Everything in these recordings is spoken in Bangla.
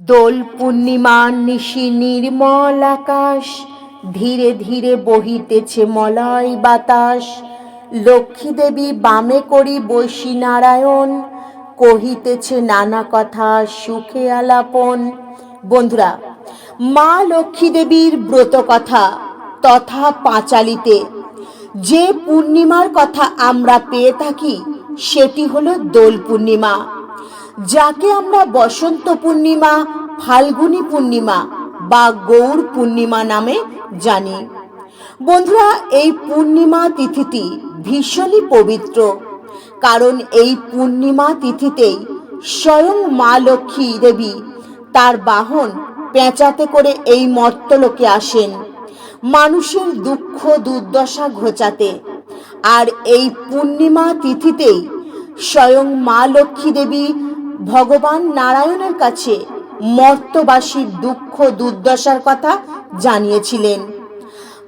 দোল পূর্ণিমা নিশি নির্মল আকাশ, ধীরে ধীরে বহিতেছে মলয় বাতাস। লক্ষ্মী দেবী বামে করি বৈশী নারায়ণ, কহিতেছে নানা কথা সুখে আলাপন। বন্ধুরা, মা লক্ষ্মী দেবীর ব্রত কথা তথা পাঁচালিতে যে পূর্ণিমার কথা আমরা পেয়ে থাকি, সেটি হলো দোল পূর্ণিমা। যাকে আমরা বসন্ত পূর্ণিমা, ফাল্গুনী পূর্ণিমা বা গৌর পূর্ণিমা নামে জানি। বন্ধুরা, এই পূর্ণিমা তিথিটি ভীষণই পবিত্র। কারণ এই পূর্ণিমা তিথিতেই স্বয়ং মা লক্ষ্মী দেবী তার বাহন পেঁচাতে করে এই মর্তলোকে আসেন। মানুষের দুঃখ দুর্দশা ঘোচাতে। আর এই পূর্ণিমা তিথিতেই স্বয়ং মা লক্ষ্মী দেবী ভগবান নারায়ণের কাছে মর্তবাসীর দুঃখ দুর্দশার কথা জানিয়েছিলেন।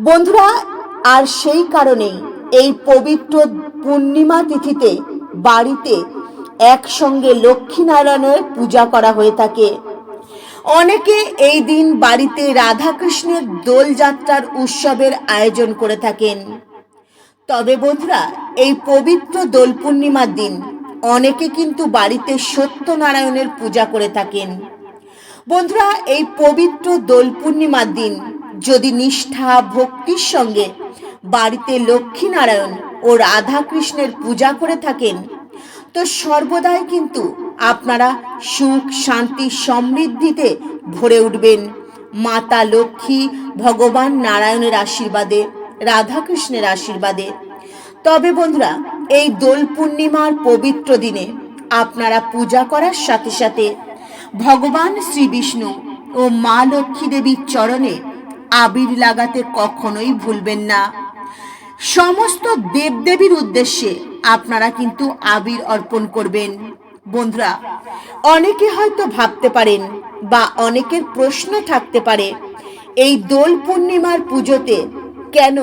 বন্ধুরা, আর সেই কারণেই এই পবিত্র পূর্ণিমা তিথিতে বাড়িতে একসঙ্গে লক্ষ্মীনারায়ণের পূজা করা হয়ে থাকে। অনেকে এই দিন বাড়িতে রাধাকৃষ্ণের দোলযাত্রার উৎসবের আয়োজন করে থাকেন। তবে বন্ধুরা, এই পবিত্র দোল পূর্ণিমার দিন অনেকে কিন্তু বাড়িতে সত্যনারায়ণের পূজা করে থাকেন। বন্ধুরা, এই পবিত্র দোল পূর্ণিমার দিন যদি নিষ্ঠা, ভক্তির সঙ্গে বাড়িতে লক্ষ্মীনারায়ণ ও রাধাকৃষ্ণের পূজা করে থাকেন, তো সর্বদাই কিন্তু আপনারা সুখ, শান্তি, সমৃদ্ধিতে ভরে উঠবেন। মাতা লক্ষ্মী ভগবান নারায়ণের আশীর্বাদে, রাধাকৃষ্ণের আশীর্বাদে। তবে বন্ধুরা এই দোল পূর্ণিমার পবিত্র দিনে আপনারা পূজা করার সাথে সাথে ভগবান শ্রী বিষ্ণু ও মা লক্ষ্মী দেবীর চরণে আবির লাগাতে কখনোই ভুলবেন না। সমস্ত দেবদেবীর উদ্দেশ্যে আপনারা কিন্তু আবির অর্পণ করবেন। বন্ধুরা, অনেকে হয়তো ভাবতে পারেন বা অনেকের প্রশ্ন থাকতে পারে, এই দোল পূর্ণিমার পুজোতে কেন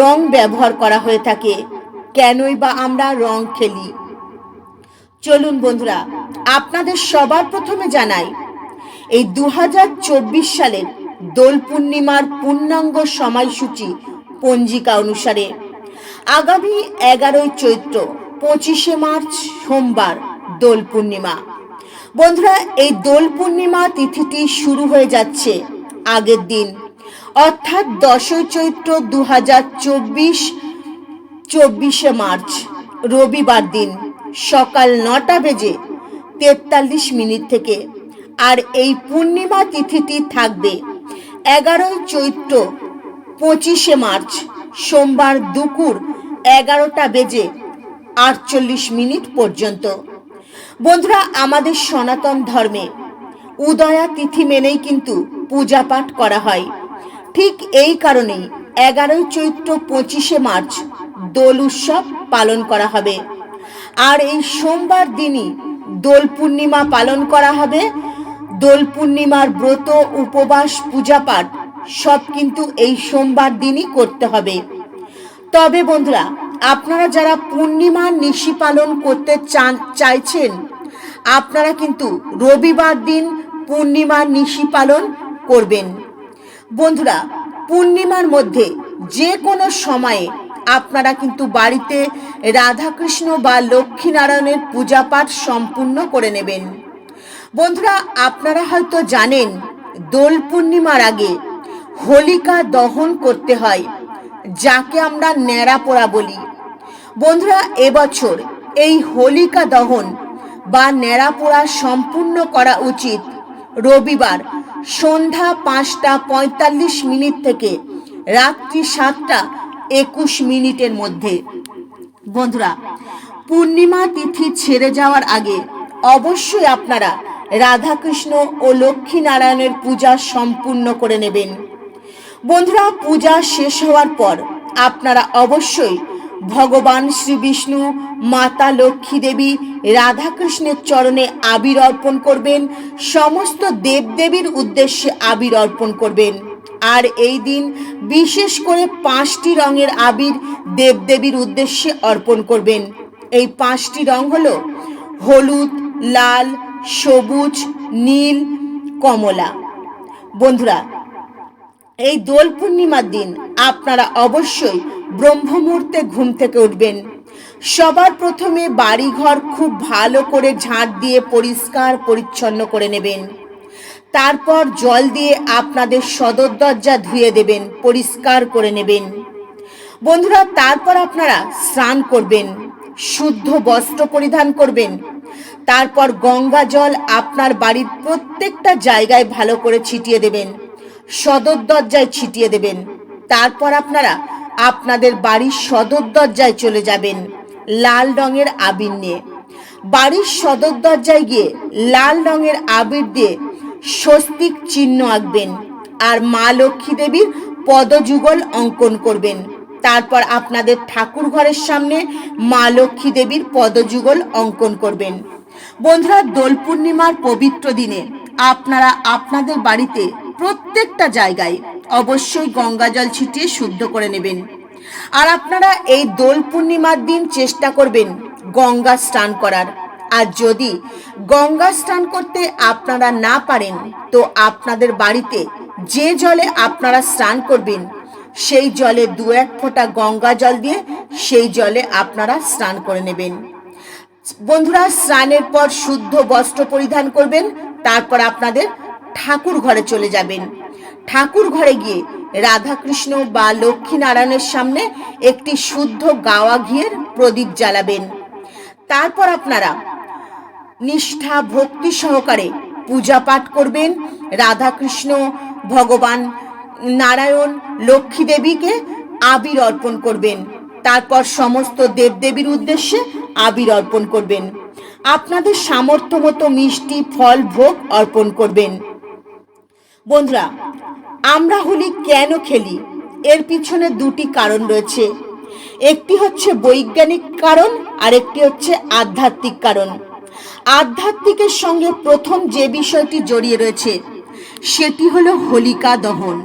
রং ব্যবহার করা হয়ে থাকে? কেনই বা আমরা রং খেলি। চলুন বন্ধুরা, আপনাদের সবার প্রথমে জানাই, এই দু সালের দোল পূর্ণিমার পূর্ণাঙ্গ সময়সূচি পঞ্জিকা অনুসারে আগামী এগারোই চৈত্র, পঁচিশে মার্চ সোমবার দোল পূর্ণিমা। বন্ধুরা, এই দোল পূর্ণিমা তিথিটি শুরু হয়ে যাচ্ছে আগের দিন। অর্থাৎ দশই চৈত্র দু হাজার চব্বিশ চব্বিশ মার্চ, রবিবার দিন সকাল নটা বেজে তেতাল্লিশ মিনিট থেকে। আর এই পূর্ণিমা তিথিটি থাকবে এগারোই চৈত্র, পঁচিশে মার্চ, সোমবার দুপুর এগারোটা বেজে আটচল্লিশ মিনিট পর্যন্ত। বন্ধুরা, আমাদের সনাতন ধর্মে উদয়া তিথি মেনেই কিন্তু পূজা পাঠ করা হয়। ঠিক এই কারণেই এগারোই চৈত্র, পঁচিশে মার্চ দোল উৎসব পালন করা হবে। আর এই সোমবার দিনই দোল পূর্ণিমা পালন করা হবে। দোল পূর্ণিমার ব্রত, উপবাস পূজা পাঠ সব কিন্তু এই সোমবার দিনই করতে হবে। তবে বন্ধুরা, আপনারা যারা পূর্ণিমার নিশি পালন করতে চান, চাইছেন, আপনারা কিন্তু রবিবার দিন পূর্ণিমার নিশি পালন করবেন। বন্ধুরা, পূর্ণিমার মধ্যে যে কোনো সময়ে আপনারা কিন্তু বাড়িতে রাধাকৃষ্ণ বা লক্ষ্মীনারায়ণের পূজা পাঠ সম্পূর্ণ করে নেবেন। বন্ধুরা, আপনারা হয়তো জানেন, দোল পূর্ণিমার আগে হোলিকা দহন করতে হয়, যাকে আমরা ন্যাড়া পোড়া বলি। বন্ধুরা, এবছর এই হোলিকা দহন বা ন্যাড়া পোড়া সম্পূর্ণ করা উচিত রবিবার সন্ধ্যা পাঁচটা পঁয়তাল্লিশ মিনিট থেকে রাত্রি সাতটা একুশ মিনিটের মধ্যে। বন্ধুরা, পূর্ণিমা তিথি ছেড়ে যাওয়ার আগে অবশ্যই আপনারা রাধাকৃষ্ণ ও লক্ষ্মী নারায়ণের পূজা সম্পূর্ণ করে নেবেন। বন্ধুরা, পূজা শেষ হওয়ার পর আপনারা অবশ্যই ভগবান শ্রী বিষ্ণু, মাতা লক্ষ্মী দেবী, রাধাকৃষ্ণের চরণে আবির অর্পণ করবেন, সমস্ত দেবদেবীর উদ্দেশ্যে আবির অর্পণ করবেন। আর এই দিন বিশেষ করে পাঁচটি রঙের আবির দেবদেবীর উদ্দেশ্যে অর্পণ করবেন। এই পাঁচটি রং হলো হলুদ, লাল, সবুজ, নীল, কমলা। বন্ধুরা, এই দোল পূর্ণিমার দিন আপনারা অবশ্যই ব্রহ্ম মুহূর্তে ঘুম থেকে উঠবেন। সবার প্রথমে বাড়িঘর খুব ভালো করে ঝাঁট দিয়ে পরিষ্কার, পরিচ্ছন্ন করে নেবেন। তারপর জল দিয়ে আপনাদের সদর দরজা ধুয়ে দেবেন, পরিষ্কার করে নেবেন। বন্ধুরা, তারপর আপনারা স্নান করবেন, শুদ্ধ বস্ত্র পরিধান করবেন। তারপর গঙ্গা জল আপনার বাড়ির প্রত্যেকটা জায়গায় ভালো করে ছিটিয়ে দেবেন, সদর দরজায় ছিটিয়ে দেবেন। তারপর আপনারা আপনাদের বাড়ির সদর দরজায় চলে যাবেন, লাল রঙের আবির নিয়ে। বাড়ির সদর দরজায় গিয়ে লাল রঙের আবির দিয়ে স্বস্তিক চিহ্ন আঁকবেন আর মা লক্ষ্মী দেবীর পদযুগল অঙ্কন করবেন। তারপর আপনাদের ঠাকুর ঘরের সামনে মা লক্ষ্মী দেবীর পদযুগল অঙ্কন করবেন। বন্ধুরা, দোল পূর্ণিমার পবিত্র দিনে আপনারা আপনাদের বাড়িতে প্রত্যেকটা জায়গায় অবশ্যই গঙ্গা জল ছিটিয়ে শুদ্ধ করে নেবেন। আর আপনারা এই দোল পূর্ণিমার দিন চেষ্টা করবেন গঙ্গা স্নান করার। আর যদি গঙ্গা স্নান করতে আপনারা না পারেন, তো আপনাদের বাড়িতে যে জলে আপনারা স্নান করবেন, সেই জলে দু এক ফোঁটা গঙ্গা জল দিয়ে সেই জলে আপনারা স্নান করে নেবেন। বন্ধুরা, স্নানের পর শুদ্ধ বস্ত্র পরিধান করবেন, তারপর আপনাদের ঠাকুর ঘরে চলে যাবেন। ঠাকুর ঘরে গিয়ে রাধাকৃষ্ণ বা লক্ষ্মী নারায়ণের সামনে একটি শুদ্ধ গাওয়া ঘিয়ের প্রদীপ জ্বালাবেন। তারপর আপনারা নিষ্ঠা ভক্তি সহকারে পূজা পাঠ করবেন। রাধাকৃষ্ণ ভগবান নারায়ণ লক্ষ্মী দেবীকে আবির অর্পণ করবেন। তারপর সমস্ত দেবদেবীর উদ্দেশ্যে আবির অর্পণ করবেন। আপনাদের সামর্থ্য মতো মিষ্টি ফল ভোগ অর্পণ করবেন। বন্ধুরা, আমরা হোলি কেন খেলি? এর পিছনে দুটি কারণ রয়েছে। একটি হচ্ছে বৈজ্ঞানিক কারণ আর একটি হচ্ছে আধ্যাত্মিক কারণ। আধ্যাত্মিকের সঙ্গে প্রথম যে বিষয়টি জড়িয়ে রয়েছে, সেটি হলো হোলিকা দহন।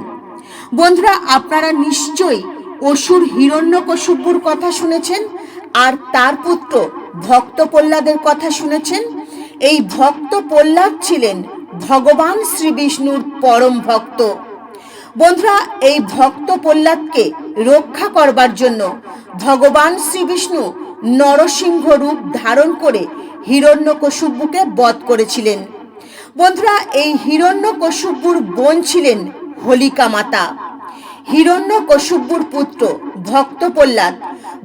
বন্ধুরা, আপনারা নিশ্চয়ই অসুর হিরণ্যকশুপুর কথা শুনেছেন, আর তার পুত্র ভক্ত প্রহ্লাদের কথা শুনেছেন। এই ভক্ত প্রহ্লাদ ছিলেন ভগবান শ্রী বিষ্ণুর পরম ভক্ত। বন্ধুরা, এই ভক্ত প্রহ্লাদকে রক্ষা করবার জন্য ভগবান শ্রী বিষ্ণু নরসিংহ রূপ ধারণ করে হিরণ্যকশুপুকে বধ করেছিলেন। বন্ধুরা, এই হিরণ্যকশুপুর বোন ছিলেন হোলিকা মাতা। হিরণ্যকশুপুর পুত্র ভক্ত প্রহ্লাদ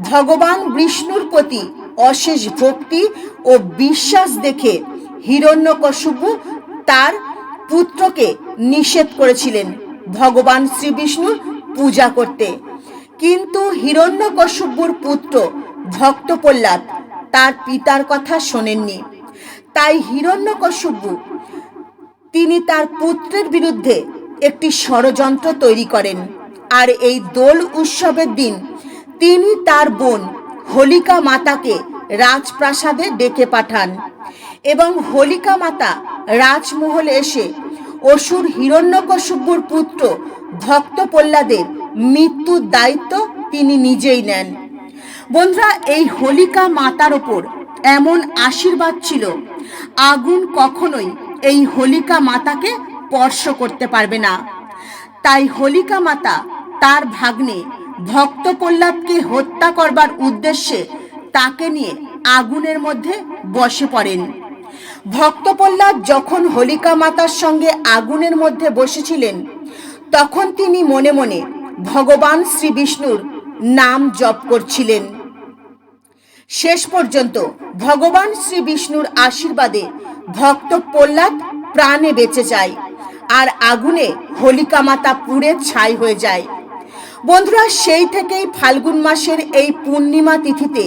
ভগবান বিষ্ণুর প্রতি অশেষ ভক্তি ও বিশ্বাস দেখে হিরণ্যকশুপু তার পুত্রকে নিষেধ করেছিলেন ভগবান শ্রী বিষ্ণুর পূজা করতে। কিন্তু হিরণ্যকশুপুর পুত্র ভক্ত প্রহ্লাদ তার পিতার কথা শোনেননি। তাই হিরণ্যকশুপু তিনি তার পুত্রের বিরুদ্ধে একটি ষড়যন্ত্র তৈরি করেন। আর এই দোল উৎসবের দিন তিনি তার বোন হোলিকা মাতাকে রাজপ্রাসাদে ডেকে পাঠান এবং হোলিকা মাতা রাজমহলে এসে অসুর হিরণ্যকশুপুর পুত্র ভক্ত প্রহ্লাদের মৃত্যুর দায়িত্ব তিনি নিজেই নেন। বন্ধুরা, এই হোলিকা মাতার ওপর এমন আশীর্বাদ ছিল, আগুন কখনোই এই হোলিকা মাতাকে স্পর্শ করতে পারবে না। তাই হোলিকা মাতা তার ভাগ্নে ভক্ত প্রহ্লাদকে হত্যা করবার উদ্দেশ্যে তাকে নিয়ে আগুনের মধ্যে বসে পড়েন। ভক্ত প্রহ্লাদ যখন হোলিকা মাতার সঙ্গে আগুনের মধ্যে বসেছিলেন, তখন তিনি মনে মনে ভগবান শ্রী বিষ্ণুর নাম জপ করছিলেন। শেষ পর্যন্ত ভগবান শ্রী বিষ্ণুর আশীর্বাদে ভক্ত প্রহ্লাদ প্রাণে বেঁচে যায় আর আগুনে হোলিকা মাতা পুড়ে ছাই হয়ে যায়। বন্ধুরা, সেই থেকেই ফাল্গুন মাসের এই পূর্ণিমা তিথিতে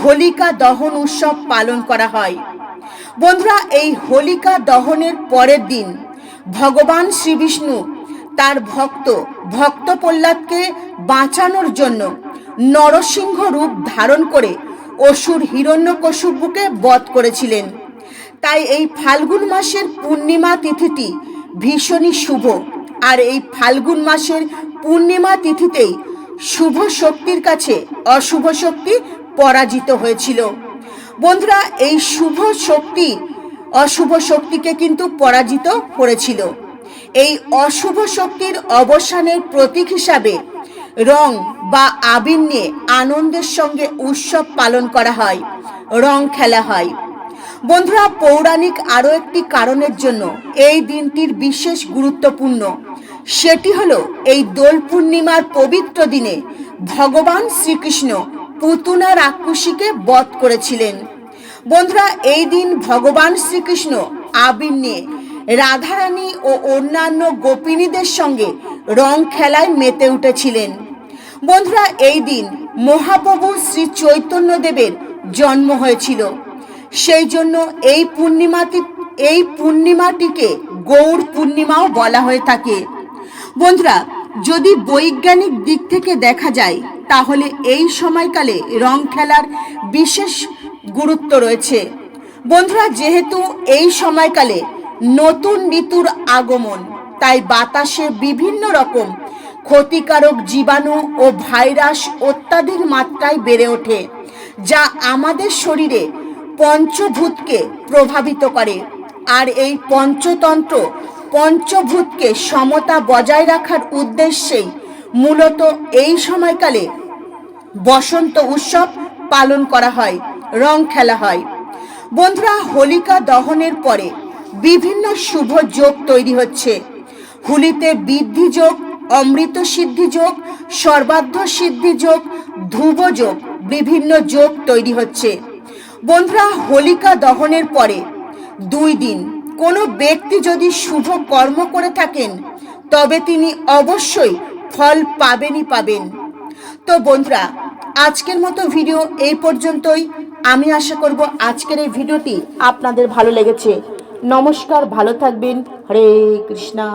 হোলিকা দহন উৎসব পালন করা হয়। বন্ধুরা, এই হোলিকা দহনের পরের দিন ভগবান শ্রী বিষ্ণু তার ভক্ত ভক্ত প্রহ্লাদকে বাঁচানোর জন্য নরসিংহ রূপ ধারণ করে অসুর হিরণ্যকশুপুকে বধ করেছিলেন। তাই এই ফাল্গুন মাসের পূর্ণিমা তিথিটি ভীষণই শুভ। আর এই ফাল্গুন মাসের পূর্ণিমা তিথিতেই শুভ শক্তির কাছে অশুভ শক্তি পরাজিত হয়েছিল। বন্ধুরা, এই শুভ শক্তি অশুভ শক্তিকে কিন্তু পরাজিত করেছিল। এই অশুভ শক্তির অবসানের প্রতীক হিসাবে রং বা আবির নিয়ে আনন্দের সঙ্গে উৎসব পালন করা হয়, রং খেলা হয়। বন্ধুরা, পৌরাণিক আরও একটি কারণের জন্য এই দিনটির বিশেষ গুরুত্বপূর্ণ। সেটি হলো এই দোল পূর্ণিমার পবিত্র দিনে ভগবান শ্রীকৃষ্ণ পুতুনা রাক্ষসীকে বধ করেছিলেন। বন্ধুরা, এই দিন ভগবান শ্রীকৃষ্ণ আবির নিয়ে রাধারানী ও অন্যান্য গোপিনীদের সঙ্গে রং খেলায় মেতে উঠেছিলেন। বন্ধুরা, এই দিন মহাপ্রভু শ্রী চৈতন্যদেবের জন্ম হয়েছিল। সেই জন্য এই পূর্ণিমাটি, এই পূর্ণিমাটিকে গৌর পূর্ণিমাও বলা হয়ে থাকে। বন্ধুরা, যদি বৈজ্ঞানিক দিক থেকে দেখা যায়, তাহলে এই সময়কালে রং খেলার বিশেষ গুরুত্ব রয়েছে। বন্ধুরা, যেহেতু এই সময়কালে নতুন ঋতুর আগমন তাই বাতাসে বিভিন্ন রকম ক্ষতিকারক জীবাণু ও ভাইরাস অত্যাধিক মাত্রায় বেড়ে ওঠে, যা আমাদের শরীরে পঞ্চভূতকে প্রভাবিত করে। আর এই পঞ্চতন্ত্র পঞ্চভূতকে সমতা বজায় রাখার উদ্দেশ্যেই মূলত এই সময়কালে বসন্ত উৎসব পালন করা হয়, রং খেলা হয়। বন্ধুরা, হোলিকা দহনের পরে বিভিন্ন শুভ যোগ তৈরি হচ্ছে। হুলিতে বৃদ্ধি যোগ, অমৃত সিদ্ধি যোগ সর্বাধ্য সিদ্ধি যোগ, ধ্রুব যোগ, বিভিন্ন যোগ তৈরি হচ্ছে। বন্ধুরা, হোলিকা দহনের পরে দুই দিন কোনো ব্যক্তি যদি শুভ কর্ম করে থাকেন, তবে তিনি অবশ্যই ফল পাবেনই পাবেন। তো বন্ধুরা, আজকের মতো ভিডিও এই পর্যন্তই। আমি আশা করব আজকের এই ভিডিওটি আপনাদের ভালো লেগেছে। নমস্কার, ভালো থাকবেন। হরে কৃষ্ণা।